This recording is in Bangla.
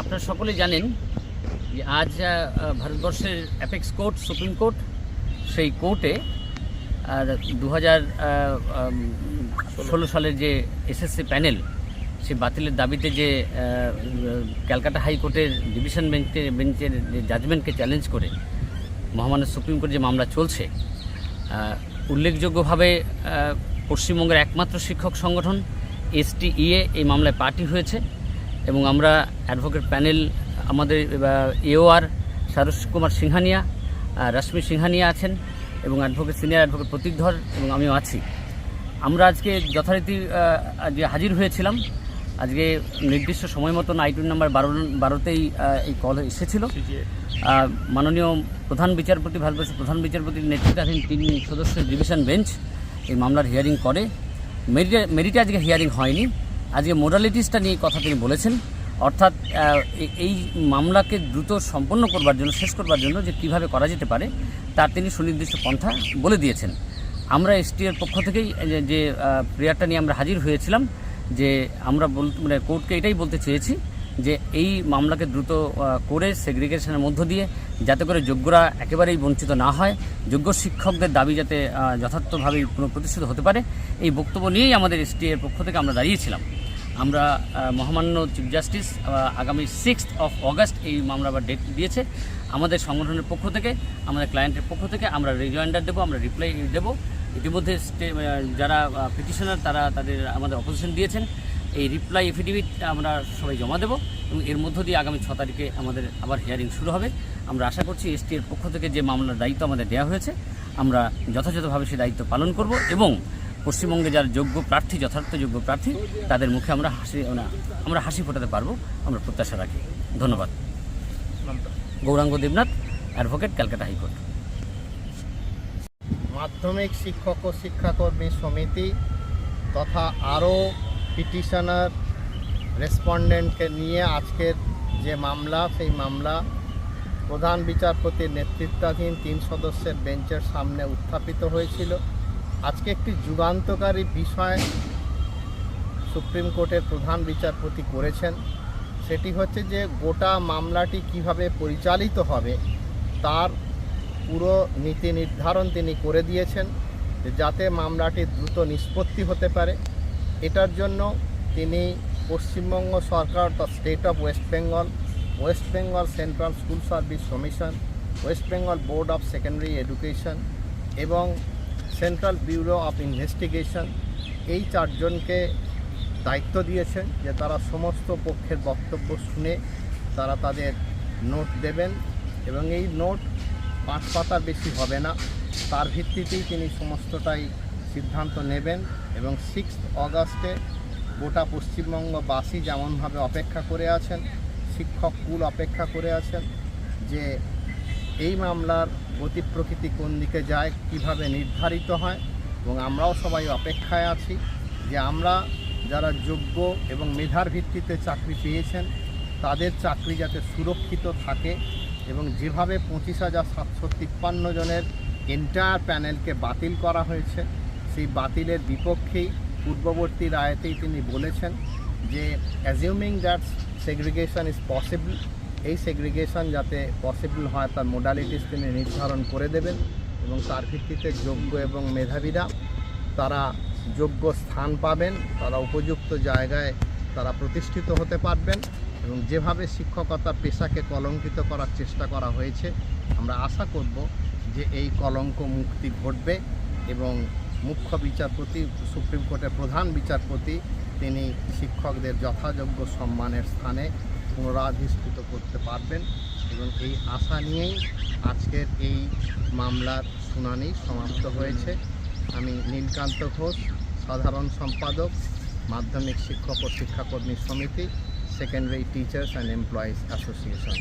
আপনারা সকলে জানেন যে আজ ভারতবর্ষের অ্যাপেক্স কোর্ট সুপ্রিম কোর্ট সেই কোর্টে দু হাজার ষোলো সালের যে এসএসসি প্যানেল সে বাতিলের দাবিতে যে ক্যালকাটা হাইকোর্টের ডিভিশন বেঞ্চে বেঞ্চের যে জাজমেন্টকে চ্যালেঞ্জ করে মহামান্য সুপ্রিম কোর্ট যে মামলা চলছে উল্লেখযোগ্যভাবে পশ্চিমবঙ্গের একমাত্র শিক্ষক সংগঠন এসটিইএ এই মামলায় পার্টি হয়েছে। এবং আমরা অ্যাডভোকেট প্যানেল আমাদের এওআর সারস কুমার সিংহানিয়া রশ্মি সিংহানিয়া আছেন এবং অ্যাডভোকেট সিনিয়র অ্যাডভোকেট প্রতীক ধর এবং আমিও আছি। আমরা আজকে যথারীতি আজকে হাজির হয়েছিলাম। আজকে নির্দিষ্ট সময় মতন আইটুন নাম্বার বারো, বারোতেই এই কল এসেছিল। মাননীয় প্রধান বিচারপতি, ভারতবর্ষের প্রধান বিচারপতির নেতৃত্বাধীন তিন সদস্যের ডিভিশন বেঞ্চ এই মামলার হিয়ারিং করে। মেরিটে মেরিটে আজকে হিয়ারিং হয়নি। আজকে মোডালিটিসটা নিয়ে কথা তিনি বলেছেন। অর্থাৎ এই মামলাকে দ্রুত সম্পন্ন করবার জন্য শেষ করবার জন্য যে কীভাবে করা যেতে পারে তার তিনি সুনির্দিষ্ট পন্থা বলে দিয়েছেন। আমরা এসটিএর পক্ষ থেকেই যে- প্রেয়ারটা নিয়ে আমরা হাজির হয়েছিলাম যে আমরা বলতে মানে কোর্টকে এটাই বলতে চেয়েছি যে এই মামলাকে দ্রুত করে সেগ্রিগেশনের মধ্য দিয়ে যাতে করে যোগ্যরা একেবারেই বঞ্চিত না হয় যোগ্য শিক্ষকদের দাবি যাতে আহ, যথার্থভাবে পুনঃপ্রতিষ্ঠিত হতে পারে এই বক্তব্য নিয়েই আমাদের এসটি এর পক্ষ থেকে আমরা দাঁড়িয়েছিলাম। আমরা মহামান্য চিফ জাস্টিস আগামী সিক্সথ অফ অগস্ট এই মামলা আবার ডেট দিয়েছে। আমাদের সংগঠনের পক্ষ থেকে, আমাদের ক্লায়েন্টের পক্ষ থেকে আমরা রিজয়েন্ডার দেবো, আমরা রিপ্লাই দেবো। ইতিমধ্যে যারা পিটিশনার তারা তাদের আমাদের অপোজিশন দিয়েছেন। এই রিপ্লাই এফিডেভিট আমরা সবাই জমা দেবো এবং এর মধ্য দিয়ে আগামী ছ তারিখে আমাদের আবার হিয়ারিং শুরু হবে। আমরা আশা করছি এসটি এর পক্ষ থেকে যে মামলার দায়িত্ব আমাদের দেওয়া হয়েছে, আমরা যথাযথভাবে সেই দায়িত্ব পালন করব এবং পশ্চিমবঙ্গে যারা যোগ্য প্রার্থী, যথার্থ যোগ্য প্রার্থী, তাদের মুখে আমরা হাসি আমরা হাসি ফোটাতে পারব, আমরা প্রত্যাশা রাখি। ধন্যবাদ। Gauranga Debnath advocate Calcutta high court মাধ্যমিক শিক্ষক ও শিক্ষাকর্মী সমিতি তথা আরও পিটিশনার রেসপন্ডেন্টকে নিয়ে আজকের যে মামলা, সেই মামলা প্রধান বিচারপতির নেতৃত্বাধীন তিন সদস্যের বেঞ্চের সামনে উত্থাপিত হয়েছিল। আজকে একটি যুগান্তকারী বিষয় সুপ্রিম কোর্টের প্রধান বিচারপতি করেছেন। সেটি হচ্ছে যে গোটা মামলাটি কীভাবে পরিচালিত হবে, তার পুরো নীতি নির্ধারণ তিনি করে দিয়েছেন যাতে মামলাটি দ্রুত নিষ্পত্তি হতে পারে। এটার জন্য তিনি পশ্চিমবঙ্গ সরকার the state of West Bengal West Bengal central school service commission, West Bengal board of secondary education এবং সেন্ট্রাল ব্যুরো অফ ইনভেস্টিগেশন এই চারজনকে দায়িত্ব দিয়েছেন যে তারা সমস্ত পক্ষের বক্তব্য শুনে তারা তাদের নোট দেবেন এবং এই নোট পাঁচ পাতার বেশি হবে না। তার ভিত্তিতেই তিনি সমস্তটাই সিদ্ধান্ত নেবেন এবং সিক্স অগাস্টে গোটা পশ্চিমবঙ্গবাসী যেমনভাবে অপেক্ষা করে আছেন, শিক্ষক কুল অপেক্ষা করে আছেন যে এই মামলার গতি প্রকৃতি কোন দিকে যায়, কীভাবে নির্ধারিত হয়, এবং আমরাও সবাই অপেক্ষায় আছি যে আমরা যারা যোগ্য এবং মেধার ভিত্তিতে চাকরি পেয়েছেন, তাদের চাকরি যাতে সুরক্ষিত থাকে এবং যেভাবে পঁচিশ হাজার সাতশো তিপ্পান্ন জনের এন্টায়ার প্যানেলকে বাতিল করা হয়েছে, সেই বাতিলের বিপক্ষেই পূর্ববর্তী রায়তেই তিনি বলেছেন যে assuming that segregation is possible এই সেগ্রিগেশন যাতে পসিবল হয় তার মোডালিটিস তিনি নির্ধারণ করে দেবেন এবং তার ভিত্তিতে যোগ্য এবং মেধাবীরা তারা যোগ্য স্থান পাবেন, তারা উপযুক্ত জায়গায় তারা প্রতিষ্ঠিত হতে পারবেন এবং যেভাবে শিক্ষকতা পেশাকে কলঙ্কিত করার চেষ্টা করা হয়েছে, আমরা আশা করব যে এই কলঙ্ক মুক্তি ঘটবে এবং মুখ্য বিচারপতি, সুপ্রিম কোর্টের প্রধান বিচারপতি, তিনি শিক্ষকদের যথাযোগ্য সম্মানের স্থানে পুনরাধিষ্ঠিত করতে পারবেন এবং এই আশা নিয়েই আজকের এই মামলার শুনানি সমাপ্ত হয়েছে। আমি নীলকান্ত ঘোষ, সাধারণ সম্পাদক, মাধ্যমিক শিক্ষক ও শিক্ষাকর্মী সমিতি secondary teachers and employees association